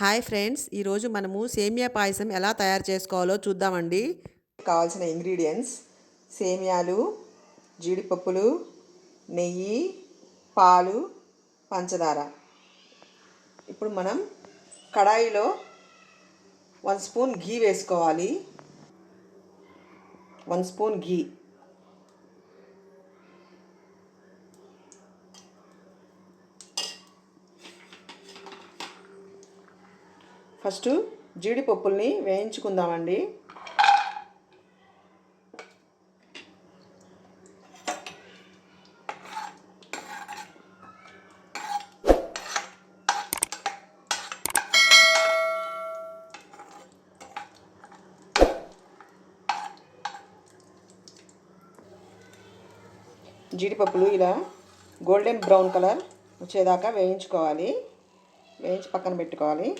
Hi friends ఈరోజు మనము సేమియా పాయసం ఎలా తయారు చేసుకోవాలో చూద్దామండి. కావాల్సిన ఇంగ్రీడియంట్స్ సేమియాలు జీడిపప్పులు నెయ్యి పాలు పంచదార. ఇప్పుడు మనం కడాయిలో వన్ స్పూన్ ఘీ వేసుకోవాలి. One spoon ghee. ఫస్ట్ జీడిపప్పుల్ని వేయించుకుందామండి. జీడిపప్పులు ఇలా గోల్డెన్ బ్రౌన్ కలర్ వచ్చేదాకా వేయించుకోవాలి. వేయించి పక్కన పెట్టుకోవాలి.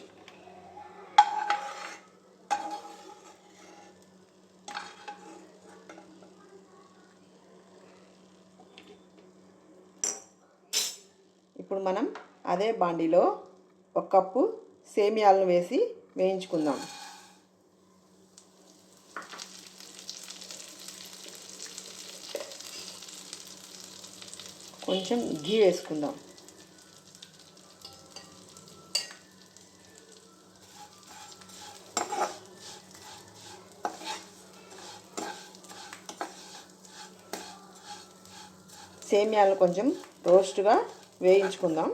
ఇప్పుడు మనం అదే బాండీలో ఒక కప్పు సేమియాలను వేసి వేయించుకుందాం. కొంచెం ఘీ వేసుకుందాం. సేమియాలు కొంచెం రోస్ట్గా వేయించుకుందాం.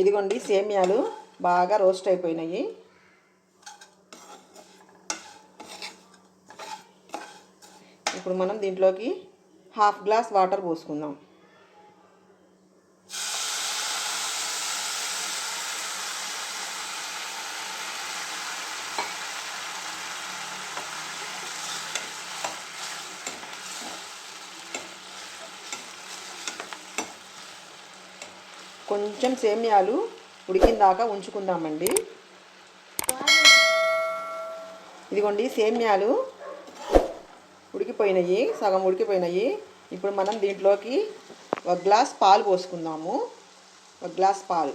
ఇదిగోండి సేమియాలు బాగా రోస్ట్ అయిపోయినాయి. ఇప్పుడు మనం దీంట్లోకి హాఫ్ గ్లాస్ వాటర్ పోసుకుందాం. కొంచెం సేమియాలు ఉడికిందాకా ఉంచుకుందామండి. ఇదిగోండి సేమ్యాలు ఉడికిపోయినాయి సగం ఉడికిపోయినాయి. ఇప్పుడు మనం దీంట్లోకి ఒక గ్లాస్ పాలు పోసుకుందాము. ఒక గ్లాస్ పాలు.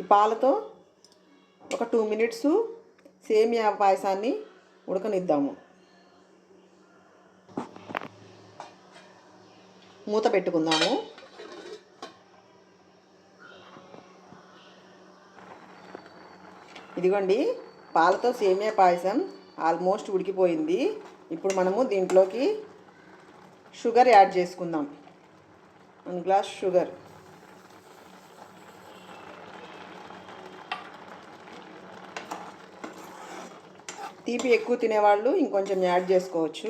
ఈ పాలతో ఒక టూ మినిట్స్ సేమియా పాయసాన్ని ఉడకనిద్దాము. మూత పెట్టుకుందాము. ఇదిగోండి పాలతో సేమియా పాయసం ఆల్మోస్ట్ ఉడికిపోయింది. ఇప్పుడు మనము దీంట్లోకి షుగర్ యాడ్ చేసుకుందాం. One glass sugar. తీపి ఎక్కువ తినేవాళ్ళు ఇంకొంచెం యాడ్ చేసుకోవచ్చు.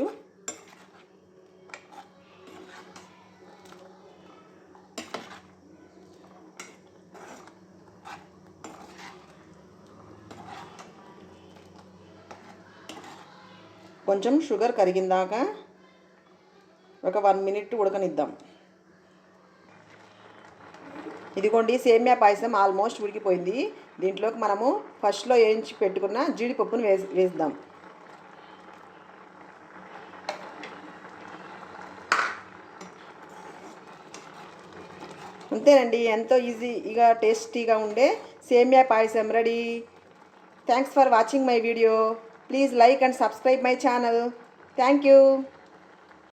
కొంచెం షుగర్ కరిగిందాక ఒక వన్ మినిట్ ఉడకనిద్దాం. ఇదిగోండి సేమియా పాయసం ఆల్మోస్ట్ ఉడికిపోయింది. దీంట్లోకి మనము ఫస్ట్లో వేయించి పెట్టుకున్న జీడిపప్పును వేసి వేద్దాం అంతేనండి ఎంతో ఈజీగా టేస్టీగా ఉండే semiya payasam ready. Thanks for watching my video please like and subscribe my channel thank you